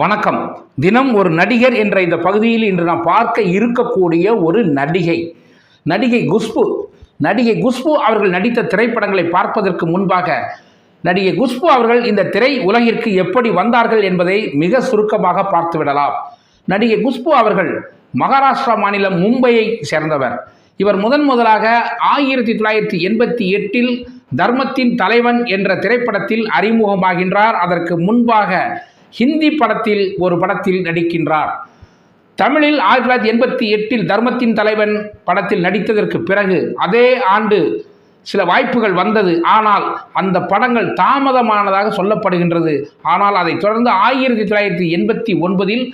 வணக்கம். தினம் ஒரு நடிகர் என்ற இந்த பகுதியில் இன்று நாம் பார்க்க இருக்கக்கூடிய ஒரு நடிகை. நடிகை குஷ்பு. நடிகை குஷ்பு அவர்கள் நடித்த திரைப்படங்களை பார்ப்பதற்கு முன்பாக நடிகை குஷ்பு அவர்கள் இந்த திரை உலகிற்கு எப்படி வந்தார்கள் என்பதை மிக சுருக்கமாக பார்த்துவிடலாம் நடிகை குஷ்பு அவர்கள் மகாராஷ்டிரா மாநிலம் மும்பையை சேர்ந்தவர். இவர் முதன் முதலாக ஆயிரத்தி தொள்ளாயிரத்தி எண்பத்தி எட்டில் தர்மத்தின் தலைவன் என்ற திரைப்படத்தில் அறிமுகமாகின்றார். அதற்கு முன்பாக ஹிந்தி படத்தில் ஒரு படத்தில் நடிக்கின்றார். தமிழில் ஆயிரத்தி தொள்ளாயிரத்தி எண்பத்தி எட்டில் தர்மத்தின் தலைவன் படத்தில் நடித்ததற்கு பிறகு அதே ஆண்டு சில வாய்ப்புகள் வந்தது. ஆனால் அந்த படங்கள் தாமதமானதாக சொல்லப்படுகின்றது. ஆனால் அதைத் தொடர்ந்து ஆயிரத்தி தொள்ளாயிரத்தி எண்பத்தி ஒன்பதில்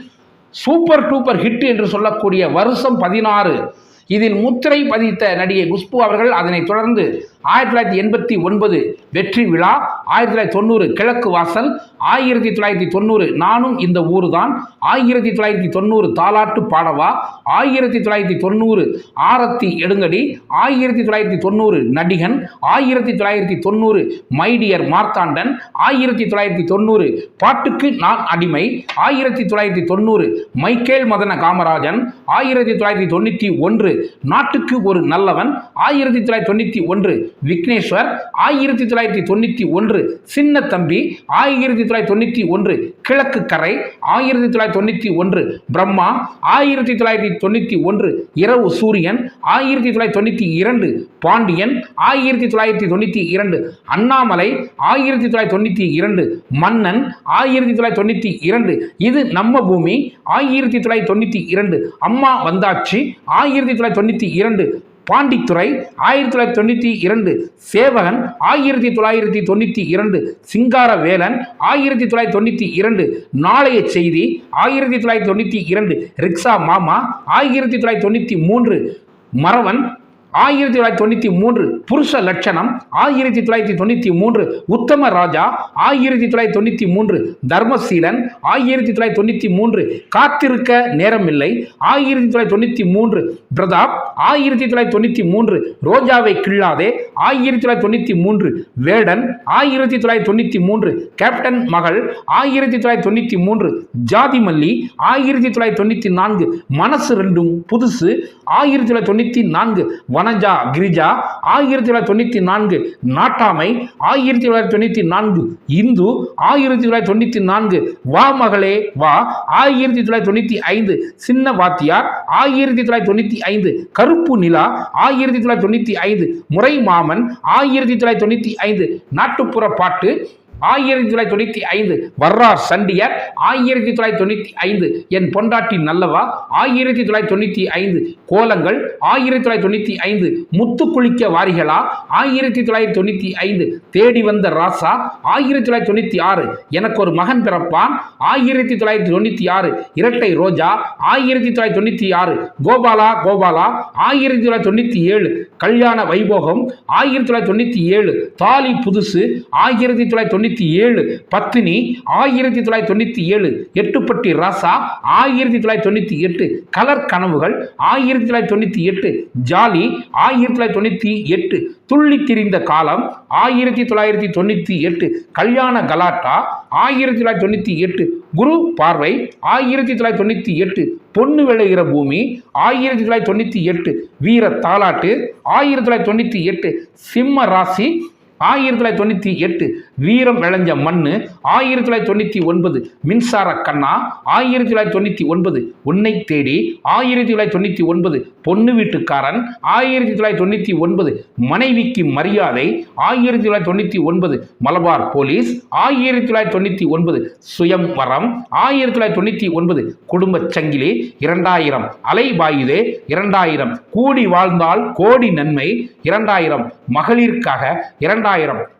சூப்பர் டூப்பர் ஹிட் என்று சொல்லக்கூடிய வருஷம் பதினாறு இதில் முத்திரை பதித்த நடிகை குஷ்பு அவர்கள் அதனைத் தொடர்ந்து ஆயிரத்தி தொள்ளாயிரத்தி எண்பத்தி ஒன்பது வெற்றி விழா ஆயிரத்தி தொள்ளாயிரத்தி தொண்ணூறு கிழக்கு வாசல் ஆயிரத்தி தொள்ளாயிரத்தி தொண்ணூறு நானும் இந்த ஊர் தான் ஆயிரத்தி தொள்ளாயிரத்தி தொண்ணூறு தாலாட்டு பாடவா ஆயிரத்தி தொள்ளாயிரத்தி தொண்ணூறு ஆரத்தி எடுங்கடி ஆயிரத்தி தொள்ளாயிரத்தி தொண்ணூறு நடிகன் ஆயிரத்தி தொள்ளாயிரத்தி தொண்ணூறு மைடியர் மார்த்தாண்டன் ஆயிரத்தி தொள்ளாயிரத்தி தொண்ணூறு பாட்டுக்கு நான் அடிமை ஆயிரத்தி தொள்ளாயிரத்தி தொண்ணூறு மைக்கேல் மதன காமராஜன் ஆயிரத்தி தொள்ளாயிரத்தி தொண்ணூற்றி ஒன்று நாட்டுக்கு ஒரு நல்லவன் ஆயிரத்தி தொள்ளாயிரத்தி தொண்ணூற்றி ஒன்று விக்னேஸ்வர் ஆயிரத்தி தொள்ளாயிரத்தி தொண்ணூற்றி ஒன்று சின்ன தம்பி ஆயிரத்தி தொள்ளாயிரத்தி தொண்ணூற்றி ஒன்று கிழக்கு கரை ஆயிரத்தி தொள்ளாயிரத்தி தொண்ணூற்றி ஒன்று பிரம்மா ஆயிரத்தி தொள்ளாயிரத்தி தொண்ணூற்றி ஒன்று இரவு சூரியன் ஆயிரத்தி தொள்ளாயிரத்தி தொண்ணூற்றி இரண்டு பாண்டியன் ஆயிரத்தி தொள்ளாயிரத்தி தொண்ணூற்றி இரண்டு அண்ணாமலை ஆயிரத்தி தொள்ளாயிரத்தி தொண்ணூற்றி இரண்டு மன்னன் ஆயிரத்தி தொள்ளாயிரத்தி தொண்ணூற்றி இரண்டு இது நம்ம பூமி ஆயிரத்தி தொள்ளாயிரத்தி தொண்ணூற்றி இரண்டு அம்மா வந்தாச்சு ஆயிரத்தி தொள்ளாயிரத்தி தொண்ணூற்றி இரண்டு பாண்டித்துறை ஆயிரத்தி தொள்ளாயிரத்தி தொண்ணூற்றி இரண்டு சேவகன் ஆயிரத்தி தொள்ளாயிரத்தி தொண்ணூற்றி இரண்டு சிங்காரவேலன் ஆயிரத்தி தொள்ளாயிரத்தி தொண்ணூற்றி இரண்டு நாளைய செய்தி ஆயிரத்தி தொள்ளாயிரத்தி தொண்ணூற்றி இரண்டு ரிக்ஷா மாமா ஆயிரத்தி தொள்ளாயிரத்தி தொண்ணூற்றி மூன்று மறவன் ஆயிரத்தி தொள்ளாயிரத்தி தொண்ணூற்றி மூன்று புருஷ லட்சணம் ஆயிரத்தி தொள்ளாயிரத்தி தொண்ணூற்றி மூன்று உத்தம ராஜா ஆயிரத்தி தொள்ளாயிரத்தி தொண்ணூற்றி மூன்று தர்மசீலன் ஆயிரத்தி தொள்ளாயிரத்தி தொண்ணூற்றி மூன்று காத்திருக்க நேரமில்லை ஆயிரத்தி தொள்ளாயிரத்தி தொண்ணூற்றி மூன்று பிரதாப் ஆயிரத்தி தொள்ளாயிரத்தி தொண்ணூற்றி மூன்று ரோஜாவை கிள்ளாதே ஆயிரத்தி தொள்ளாயிரத்தி தொண்ணூற்றி மூன்று வேடன் ஆயிரத்தி தொள்ளாயிரத்தி தொண்ணூற்றி மூன்று கேப்டன் மகள் ஆயிரத்தி தொள்ளாயிரத்தி தொண்ணூற்றி மூன்று ஜாதிமல்லி ஆயிரத்தி தொள்ளாயிரத்தி தொண்ணூற்றி நான்கு மனசு ரெண்டும் புதுசு ஆயிரத்தி தொள்ளாயிரத்தி தொண்ணூற்றி நான்கு வனஜா கிரிஜா ஆயிரத்தி தொள்ளாயிரத்தி தொண்ணூற்றி நான்கு நாட்டாமை ஆயிரத்தி தொள்ளாயிரத்தி தொண்ணூற்றி நான்கு இந்து ஆயிரத்தி தொள்ளாயிரத்தி தொண்ணூற்றி நான்கு வா மகளே வா ஆயிரத்தி தொள்ளாயிரத்தி தொண்ணூற்றி ஐந்து சின்ன வாத்தியார் ஆயிரத்தி தொள்ளாயிரத்தி தொண்ணூற்றி ஐந்து கருப்பு நிலா ஆயிரத்தி தொள்ளாயிரத்தி தொண்ணூற்றி ஐந்து முறை மாமன் ஆயிரத்தி தொள்ளாயிரத்தி தொண்ணூற்றி ஐந்து நாட்டுப்புற பாட்டு ஆயிரத்தி தொள்ளாயிரத்தி தொண்ணூற்றி ஐந்து வர்றார் சண்டியர் ஆயிரத்தி தொள்ளாயிரத்தி தொண்ணூற்றி ஐந்து என் பொண்டாட்டி நல்லவா ஆயிரத்தி தொள்ளாயிரத்தி தொண்ணூற்றி ஐந்து கோலங்கள் ஆயிரத்தி தொள்ளாயிரத்தி தொண்ணூற்றி ஐந்து முத்து குளிக்க வாரிகளா ஆயிரத்தி தொள்ளாயிரத்தி தொண்ணூற்றி ஐந்து தேடி வந்த ராசா ஆயிரத்தி தொள்ளாயிரத்தி தொண்ணூற்றி ஆறு எனக்கு ஒரு மகன் பிறப்பான் ஆயிரத்தி தொள்ளாயிரத்தி தொண்ணூற்றி ஆறு இரட்டை ரோஜா ஆயிரத்தி தொள்ளாயிரத்தி தொண்ணூற்றி ஆறு கோபாலா கோபாலா ஆயிரத்தி தொள்ளாயிரத்தி தொண்ணூற்றி ஏழு கல்யாண வைபோகம் ஆயிரத்தி தொள்ளாயிரத்தி தொண்ணூற்றி ஏழு தாலி புதுசு ஆயிரத்தி தொள்ளாயிரத்தி தொண்ணூற்றி ஏழு பத்தினி ஆயிரத்தி தொள்ளாயிரத்தி தொண்ணூற்றி ஏழு எட்டுப்பட்டி ராசா ஆயிரத்தி தொள்ளாயிரத்தி தொண்ணூற்றி எட்டு கலர் கனவுகள் ஆயிரத்தி தொள்ளாயிரத்தி தொண்ணூற்றி எட்டு ஜாலி ஆயிரத்தி தொள்ளாயிரத்தி தொண்ணூற்றி எட்டு துள்ளி திரிந்த காலம் ஆயிரத்தி தொள்ளாயிரத்தி தொண்ணூற்றி எட்டு கல்யாண கலாட்டா ஆயிரத்தி தொள்ளாயிரத்தி தொண்ணூற்றி எட்டு குரு பார்வை ஆயிரத்தி தொள்ளாயிரத்தி தொண்ணூற்றி எட்டு பொண்ணு விளைகிற பூமி ஆயிரத்தி தொள்ளாயிரத்தி தொண்ணூற்றி எட்டு வீர தாலாட்டு ஆயிரத்தி தொள்ளாயிரத்தி தொண்ணூற்றி எட்டு சிம்ம ராசி ஆயிரத்தி தொள்ளாயிரத்தி தொண்ணூற்றி எட்டு வீரம் விளைஞ்ச மண்ணு ஆயிரத்தி தொள்ளாயிரத்தி தொண்ணூற்றி ஒன்பது மின்சார கண்ணா ஆயிரத்தி தொள்ளாயிரத்தி தொண்ணூற்றி ஒன்பது உன்னை தேடி ஆயிரத்தி தொள்ளாயிரத்தி தொண்ணூற்றி ஒன்பது பொண்ணு வீட்டுக்காரன் ஆயிரத்தி தொள்ளாயிரத்தி தொண்ணூற்றி ஒன்பது மனைவிக்கு மரியாதை ஆயிரத்தி தொள்ளாயிரத்தி தொண்ணூற்றி ஒன்பது மலபார் போலீஸ் ஆயிரத்தி தொள்ளாயிரத்தி தொண்ணூற்றி ஒன்பது சுயம்வரம் ஆயிரத்தி தொள்ளாயிரத்தி தொண்ணூற்றி ஒன்பது குடும்பச் சங்கிலி இரண்டாயிரம் அலைபாயுதே இரண்டாயிரம் கூடி வாழ்ந்தால் கோடி நன்மை இரண்டாயிரம் மகளிருக்காக இரண்டாயிரம்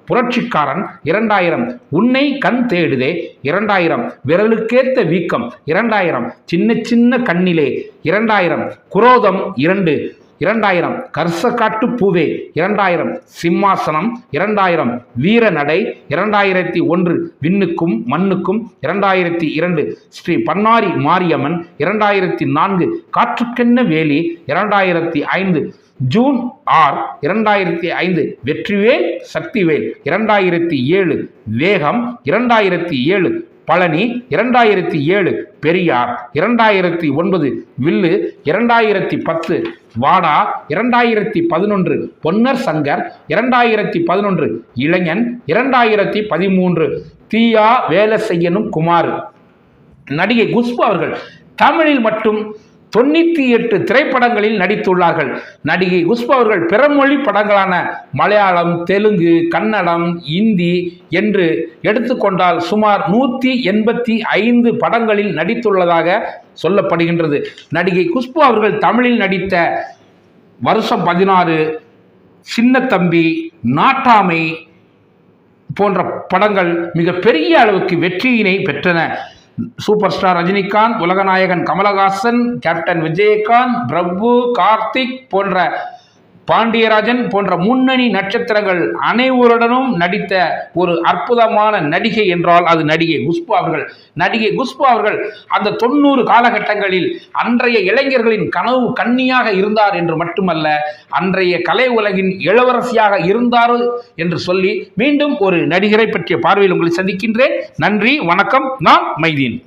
புரட்சிக்காரன் இரண்டாயிரம். உன்னை கண் தேடுதே இரண்டாயிரம். விரலுக்கேத்த வீக்கம் இரண்டாயிரம். சின்ன சின்ன கண்ணிலே இரண்டாயிரம். குரோதம் இரண்டு. இரண்டாயிரம் கர்சக்காட்டு பூவே இரண்டாயிரம் சிம்மாசனம் இரண்டாயிரம் வீர நடை இரண்டாயிரத்தி ஒன்று விண்ணுக்கும் மண்ணுக்கும் இரண்டாயிரத்தி இரண்டு ஸ்ரீ பன்னாரி மாரியம்மன் இரண்டாயிரத்தி நான்கு காற்றுக்கென்ன வேலி இரண்டாயிரத்தி ஐந்து ஜூன் ஆர் இரண்டாயிரத்தி ஐந்து வெற்றிவேல் சக்திவேல் இரண்டாயிரத்தி ஏழு வேகம் இரண்டாயிரத்தி ஏழு பழனி இரண்டாயிரத்தி ஏழு பெரியார் இரண்டாயிரத்தி ஒன்பது வில்லு இரண்டாயிரத்தி பத்து வாடா இரண்டாயிரத்தி பதினொன்று பொன்னர் சங்கர் இரண்டாயிரத்தி பதினொன்று இளைஞன் இரண்டாயிரத்தி பதிமூன்று தீயா வேலை செய்யணும் குமார். நடிகை குஷ்பு அவர்கள் தமிழில் மட்டும் தொண்ணூற்றி எட்டு திரைப்படங்களில் நடித்துள்ளார்கள். நடிகை குஷ்பு அவர்கள் பிறமொழி படங்களான மலையாளம் தெலுங்கு கன்னடம் இந்தி என்று எடுத்துக்கொண்டால் சுமார் நூற்றி எண்பத்தி ஐந்து படங்களில் நடித்துள்ளதாக சொல்லப்படுகின்றது. நடிகை குஷ்பு அவர்கள் தமிழில் நடித்த வருஷம் பதினாறு சின்னத்தம்பி நாட்டாமை போன்ற படங்கள் மிக பெரிய அளவுக்கு வெற்றியினை பெற்றன. சூப்பர் ஸ்டார் ரஜினிகாந்த் உலகநாயகன் கமலஹாசன் கேப்டன் விஜயகாந்த் பிரபு கார்த்திக் போன்ற பாண்டியராஜன் போன்ற முன்னணி நட்சத்திரங்கள் அனைவருடனும் நடித்த ஒரு அற்புதமான நடிகை என்றால் அது நடிகை குஷ்பு அவர்கள். நடிகை குஷ்பு அவர்கள் அந்த தொண்ணூறு காலகட்டங்களில் அன்றைய இளைஞர்களின் கனவு கன்னியாக இருந்தார் என்று மட்டுமல்ல அன்றைய கலை உலகின் இளவரசியாக இருந்தார் என்று சொல்லி மீண்டும் ஒரு நடிகரை பற்றிய பார்வையில் உங்களை சந்திக்கின்றேன். நன்றி வணக்கம். நான் மைதீன்.